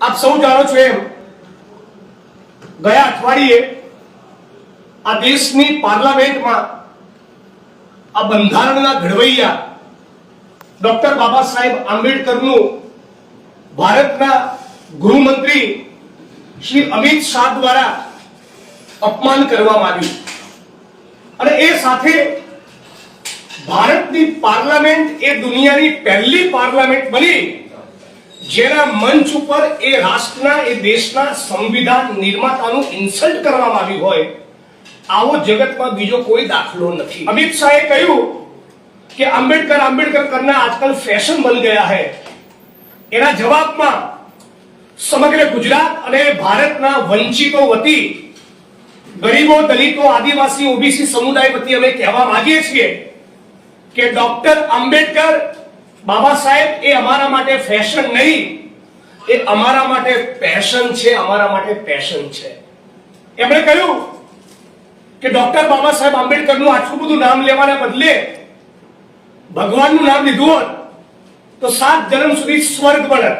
આપ સૌ જાણો છો એમ, ગયા અઠવાડિયે આ દેશની પાર્લામેન્ટમાં આ બંધારણના ઘડવૈયા ડોક્ટર બાબા સાહેબ આંબેડકરનું ભારતના ગૃહમંત્રી શ્રી અમિત શાહ દ્વારા અપમાન કરવામાં આવ્યું. અને એ સાથે ભારતની પાર્લામેન્ટ એ દુનિયાની પહેલી પાર્લામેન્ટ બની. જેના મંચ ઉપર એ રાષ્ટ્રના, એ દેશના સંવિધાન નિર્માતાનું ઇન્સલ્ટ કરવામાં આવ્યું હોય, આવો જગતમાં બીજો કોઈ દાખલો નથી. અમિત શાહે કહ્યું કે આંબેડકર આંબેડકર કરના આજકાલ ફેશન બન ગયા હે એના જવાબમાં સમગ્ર ગુજરાત અને ભારતના વંચિતો વતી ગરીબો, દલિતો, આદિવાસી, ઓબીસી સમુદાય વતી અમે કહેવા માંગીએ છીએ કે ડોક્ટર આંબેડકર બાબા સાહેબ, એ અમારા માટે ફેશન નહીં. એ અમારા માટે પેશન છે, અમારા માટે પેશન છે. એમણે કહ્યું કે ડોક્ટર બાબા સાહેબ આંબેડકરનું આટલું બધું નામ લેવાના બદલે ભગવાનનું નામ લીધું હોત, તો સાત જન્મ સુધી સ્વર્ગ બનત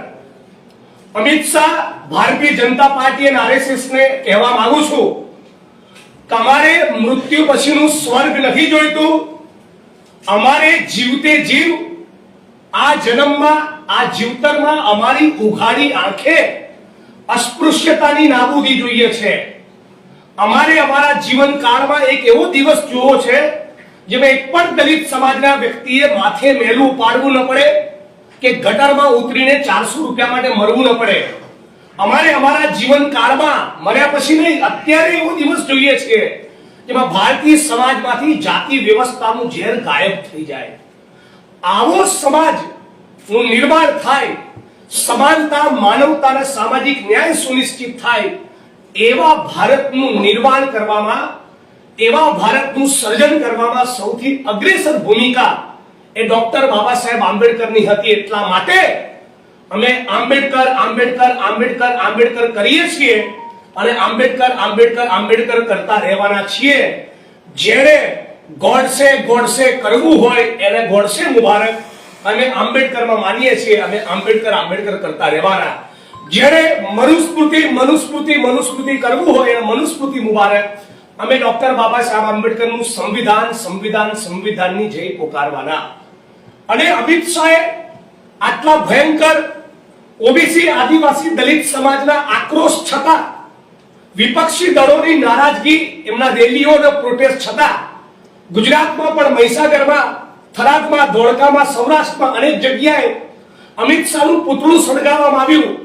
અમિત શાહ ભારતીય જનતા પાર્ટી અને આરએસએસ ને કહેવા માંગુ છું તમારે મૃત્યુ પછીનું સ્વર્ગ નથી જોઈતું. અમારે જીવતે જીવ આ જન્મમાં, આ જીવતરમાં અમારી ઉઘાડી આંખે અસ્પૃશ્યતાની નાબૂદી જોઈએ છે. અમારે અમારા જીવનકાળમાં એક એવો દિવસ જોવો છે, જેમાં એક પણ દલિત સમાજના વ્યક્તિએ માથે મેલું પાડવું ન પડે કે ગટરમાં ઉતરીને ચારસો રૂપિયા માટે મરવું ન પડે. અમારે અમારા જીવનકાળમાં, મર્યા પછી નહીં, અત્યારે એવો દિવસ જોઈએ છે, જેમાં ભારતીય સમાજમાંથી જાતિ વ્યવસ્થાનું ઝેર ગાયબ થઈ જાય. આવો સમાજનું નિર્માણ થાય, સમાનતા માનવતા અને સામાજિક ન્યાય સુનિશ્ચિત થાય, એવા ભારતનું નિર્માણ કરવામાં, એવા ભારતનું સર્જન કરવામાં સૌથી અગ્રેસર ભૂમિકા એ ડોક્ટર બાબા સાહેબ આંબેડકરની હતી એટલા માટે અમે આંબેડકર આંબેડકર આંબેડકર આંબેડકર કરીએ છીએ અને આંબેડકર આંબેડકર આંબેડકર કરતા રહેવાના છીએ. જેણે ગોડસે ગોડસે કરવું હોય એને ગોડસે મુબારક અમે આંબેડકરમાં માનીએ છીએ અમે આંબેડકર આંબેડકર કરતા રહેવાના. જ્યારે મનુસ્મૃતિ મનુસ્મૃતિ મનુસ્મૃતિ કરવું હોય એને મનુસ્મૃતિ મુબારક. અમે ડોક્ટર બાબા સાહેબ આંબેડકરનું સંવિધાન સંવિધાન, સંવિધાનની જય પોકારવાના. અને અમિત શાહે આટલા ભયંકર ઓબીસી આદિવાસી દલિત સમાજના આક્રોશ છતાં વિપક્ષી દળોની નારાજગી એમના રેલીઓ અને પ્રોટેસ્ટ છતાં ગુજરાતમાં પણ મહીસાગરમાં, થરાદમાં, ધોળકામાં, સૌરાષ્ટ્રમાં અનેક જગ્યાએ અમિત શાહનું પુતળું સળગાવવામાં આવ્યું.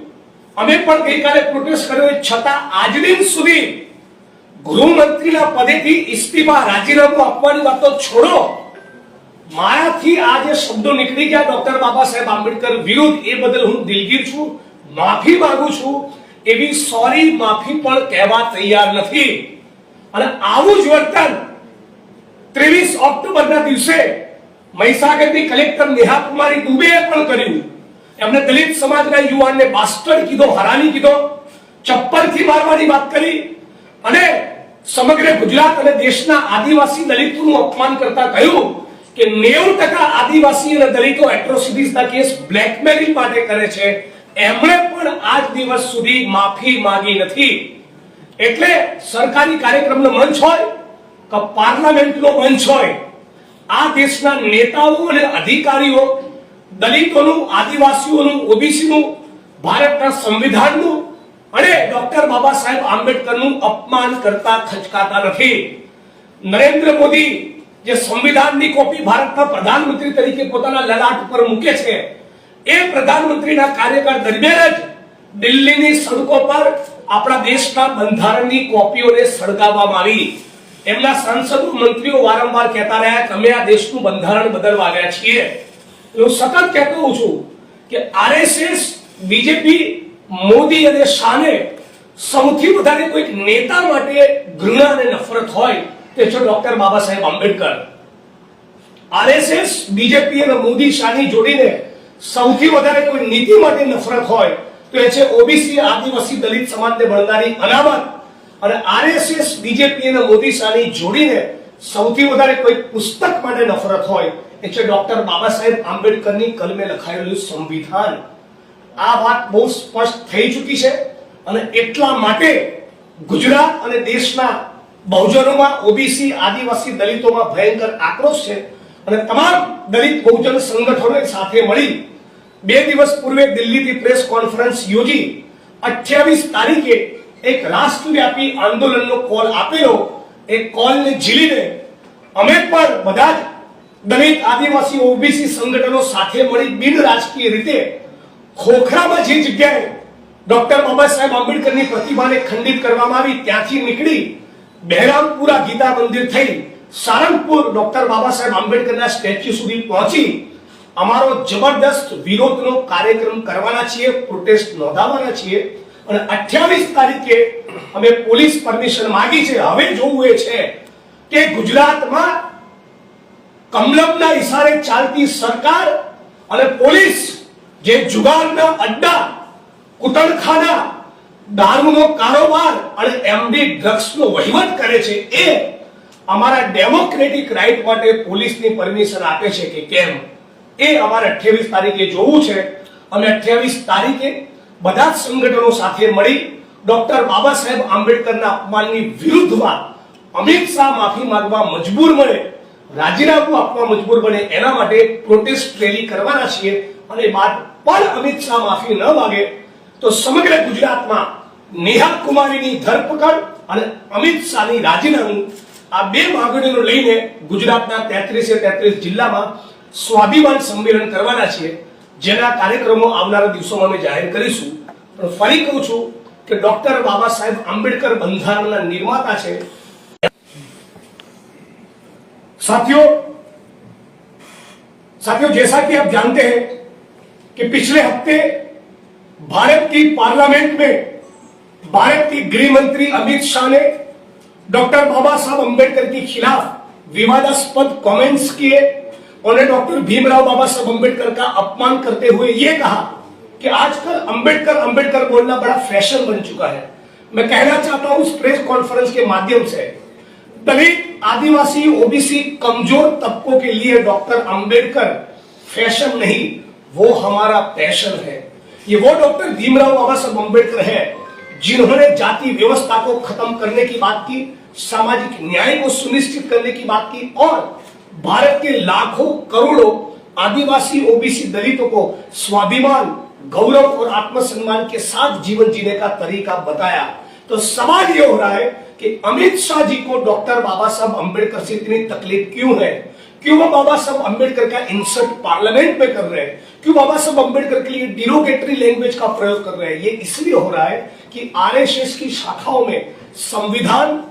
અમે પણ ગઈકાલે પ્રોટેસ્ટ કર્યો છતાં આજ દિન સુધી ગૃહમંત્રીના પદેથી ઇસ્તીફા રાજીનામું આપવાની વાત છોડો. મારાથી આ જે શબ્દો નીકળી ગયા ડોક્ટર બાબા સાહેબ આંબેડકર વિરુદ્ધ, એ બદલ હું દિલગીર છું, માફી માંગુ છું, એવી સોરી માફી પણ કહેવા તૈયાર નથી. અને આવું જ વર્તન ત્રેવીસ ઓક્ટોબરના દિવસે મહીસાગરની કલેક્ટર નેહા કુમારી દુબેએ પણ કર્યું. એમને દલિત સમાજના યુવાનને બાસ્ટર્ડ કીધો હરાની કીધો ચપ્પલથી મારવાની વાત કરી અને સમગ્ર ગુજરાત અને દેશના આદિવાસી દલિતોનું અપમાન કરતા કહ્યું કે નેવું ટકા આદિવાસી અને દલિતો એટ્રોસિટીઝના કેસ બ્લેકમેલિંગ માટે કરે છે. એમણે પણ આજ દિવસ સુધી માફી માંગી નથી. એટલે સરકારી કાર્યક્રમનો મંચ હોય કે પાર્લામેન્ટનો મંચ હોય. આ દેશના નેતાઓ અને અધિકારીઓ, દલિતોનું, આદિવાસીઓનું, ઓબીસીનું, ભારતના સંવિધાનનું અને ડોક્ટર બાબા સાહેબ આંબેડકરનું અપમાન કરતા ખચકાતા નથી. નરેન્દ્ર મોદી જે સંવિધાનની કોપી ભારતના પ્રધાનમંત્રી તરીકે પોતાના લલાટ ઉપર મૂકે છે, એ પ્રધાનમંત્રીના કાર્યકાળ દરમિયાન જ દિલ્હીની સડકો પર આપણા દેશના બંધારણની કોપીઓને સળગાવવામાં આવી. એમના સાંસદો, મંત્રીઓ વારંવાર કહેતા રહ્યા કે અમે આ દેશનું બંધારણ બદલવા આવ્યા છીએ. હું સતત કહેતો હોઉં છું કે આરએસએસ, બીજેપી, મોદી અને શાહને સૌથી વધારે કોઈક નેતા માટે ઘૃણા અને નફરત હોય તે છે doctor Baba Saheb Ambedkar. RSS, BJP અને મોદી શાહની જોડીને સૌથી વધારે કોઈ નીતિ માટે નફરત હોય તો એ છે ઓબીસી આદિવાસી દલિત સમાજને મળનારી અનામત. અને આરએસએસ બીજેપી અને મોદી સાની જોડીને સૌથી વધારે કોઈ પુસ્તક માટે નફરત હોય, એ છે ડોક્ટર બાબા સાહેબ આંબેડકરની કલમે લખાયેલું સંવિધાન. આ વાત બહુ સ્પષ્ટ થઈ ચૂકી છે અને એટલા માટે ગુજરાત અને દેશના બહુજનોમાં ઓબીસી આદિવાસી દલિતોમાં ભયંકર આક્રોશ છે અને તમામ દલિત બહુજન સંગઠનોએ સાથે મળી બે દિવસ પૂર્વે દિલ્હીથી પ્રેસ કોન્ફરન્સ યોજી અઠ્યાવીસ તારીખે એક રાષ્ટ્રવ્યાપી આંદોલનનો કોલ આપેલો, એ કોલને ઝીલીને અમે પણ બધા જ દલિત આદિવાસી ઓબીસી સંગઠનો સાથે મળી બિન રાજકીય રીતે ખોખરામાં જે જગ્યાએ ડોક્ટર બાબા સાહેબ આંબેડકરની પ્રતિમાને ખંડિત કરવામાં આવી, ત્યાંથી નીકળી બહેરામપુરા ગીતા મંદિર થઈ સારંગપુર ડોક્ટર બાબા સાહેબ આંબેડકરના સ્ટેચ્યુ સુધી પહોંચી અમારો જબરદસ્ત વિરોધનો કાર્યક્રમ કરવાના છીએ, પ્રોટેસ્ટ નોંધાવવાના છીએ. અને અઠ્યાવીસ તારીખે અમે પોલીસ પરમિશન માંગી છે. હવે જોવું એ છે કે ગુજરાતમાં કમલમના ઇશારે ચાલતી સરકાર અને પોલીસ જે જુગારના અડ્ડા, કુટણખાના, દારૂનો કારોબાર અને એમડી ડ્રગ્સનો વહીવટ કરે છે એ અમારા ડેમોક્રેટિક રાઇટ માટે પોલીસની પરમિશન આપે છે કે કેમ? એ અમારે અઠ્યાવીસ તારીખે જોવું છે. અમે અઠ્યાવીસ તારીખે બધા જ સંગઠનો સાથે મળી ડોક્ટર બાબા સાહેબ આંબેડકરના અપમાનની વિરુદ્ધમાં અમિત શાહ માફી માંગવા મજબૂર મળે રાજીનામું આપવા મજબૂર બને, એના માટે પ્રોટેસ્ટ રેલી કરવાના છીએ અને બાદ પણ અમિત શાહ માફી ન માગે, તો સમગ્ર ગુજરાતમાં નેહા કુમારીની ધરપકડ અને અમિત શાહની રાજીનામું આ બે માગણીઓ લઈને ગુજરાતના તેત્રીસે તેત્રીસ જિલ્લામાં સ્વાભિમાન સંમેલન કરવાના છીએ. જેના કાર્યક્રમો આવનારા દિવસોમાં અમે જાહેર કરીશું પણ ફરી કહું છું કે ડોક્ટર બાબા સાહેબ આંબેડકર બંધારણના નિર્માતા છે साथियों साथियों जैसा कि आप जानते हैं कि पिछले हफ्ते भारत की पार्लियामेंट में भारत की गृह मंत्री अमित शाह ने डॉक्टर बाबा साहब अंबेडकर के खिलाफ विवादास्पद कमेंट्स किए उन्होंने डॉक्टर भीमराव बाबा साहब अंबेडकर का अपमान करते हुए ये कहा कि आजकल अंबेडकर अंबेडकर बोलना बड़ा फ़ैशन बन चुका है। मैं कहना चाहता हूँ इस प्रेस कॉन्फ्रेंस के माध्यम से, दलित, आदिवासी, ओबीसी कमज़ोर तबकों के लिए डॉक्टर अंबेडकर फ़ैशन नहीं, वो हमारा पैशन है। ये वो डॉक्टर भीमराव बाबा साहब अंबेडकर है, जिन्होंने जाति व्यवस्था को खत्म करने की बात की, सामाजिक न्याय को सुनिश्चित करने की बात की और भारत के लाखों करोड़ों आदिवासी ओबीसी दलितों को स्वाभिमान, गौरव और आत्मसम्मान के साथ जीवन जीने का तरीका बताया। तो सवाल ये हो रहा है कि अमित शाह जी को डॉक्टर बाबा साहब अंबेडकर से इतनी तकलीफ़ क्यों है? क्यों वो बाबा साहब अंबेडकर का इंसर्ट पार्लियामेंट में कर रहे हैं? क्यों बाबा साहब अंबेडकर के लिए डिरोगेटरी लैंग्वेज का प्रयोग कर रहे हैं? ये इसलिए हो रहा है कि आरएसएस की शाखाओं में संविधान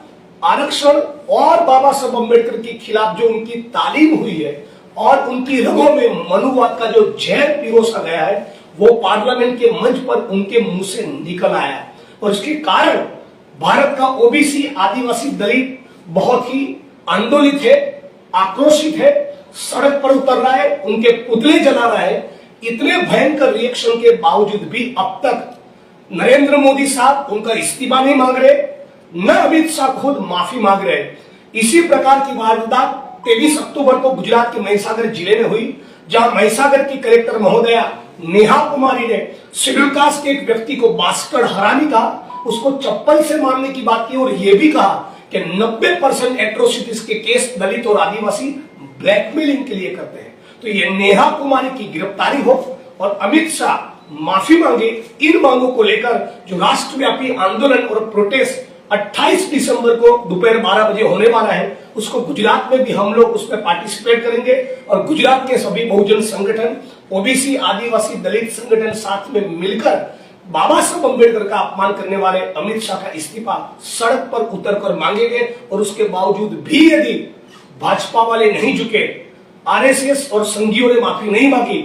आरक्षण और बाबा साहब अंबेडकर के खिलाफ जो उनकी तालीम हुई है और उनकी रगों में मनुवाद का जो जहर पिरोसा गया है, वो पार्लियामेंट के मंच पर उनके मुँह से निकल आया है। और इसके कारण भारत का ओबीसी आदिवासी दलित बहुत ही आंदोलित है, आक्रोशित है, सड़क पर उतर रहा है, उनके पुतले जला रहा है। इतने भयंकर रिएक्शन के बावजूद भी अब तक नरेंद्र मोदी साहब उनका इस्तीफा नहीं मांग रहे। न अमित शाह खुद माफ़ी मांग रहे इसी प्रकार की वारदात तेईस अक्टूबर को गुजरात के महिसागर ज़िले में हुई, जहाँ महिसागर की कलेक्टर महोदया नेहा कुमारी ने शेड्यूल कास्ट के एक व्यक्ति को बास्कर हरानी का उसको चप्पल से मारने की बात की और यह भी कहा कि 90 परसेंट एट्रोसिटीज के केस दलित और आदिवासी ब्लैकमेलिंग के लिए करते हैं। तो ये नेहा कुमारी की गिरफ्तारी हो और अमित शाह माफ़ी मांगे इन मांगों को लेकर जो राष्ट्रव्यापी आंदोलन और प्रोटेस्ट 28 दिसंबर को दोपहर 12 बजे होने वाला है। उसको गुजरात में भी हम लोग उसमें पार्टिसिपेट करेंगे और गुजरात के सभी बहुजन संगठन, ओबीसी, आदिवासी, दलित संगठन साथ में मिलकर बाबा साहब अंबेडकर का अपमान करने वाले अमित शाह का इस्तीफा सड़क पर उतर कर मांगेंगे और उसके बावजूद भी यदि भाजपा वाले नहीं झुके, आरएसएस और संघियों ने माफ़ी नहीं मांगी,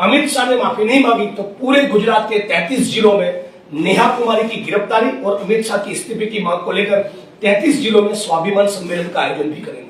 अमित शाह ने माफ़ी नहीं मांगी तो पूरे गुजरात के 33 जिलों में नेहा कुमारी की गिरफ्तारी और अमित शाह की इस्तीफे की मांग को लेकर 33 जिलों में स्वाभिमान सम्मेलन का आयोजन भी करेंगे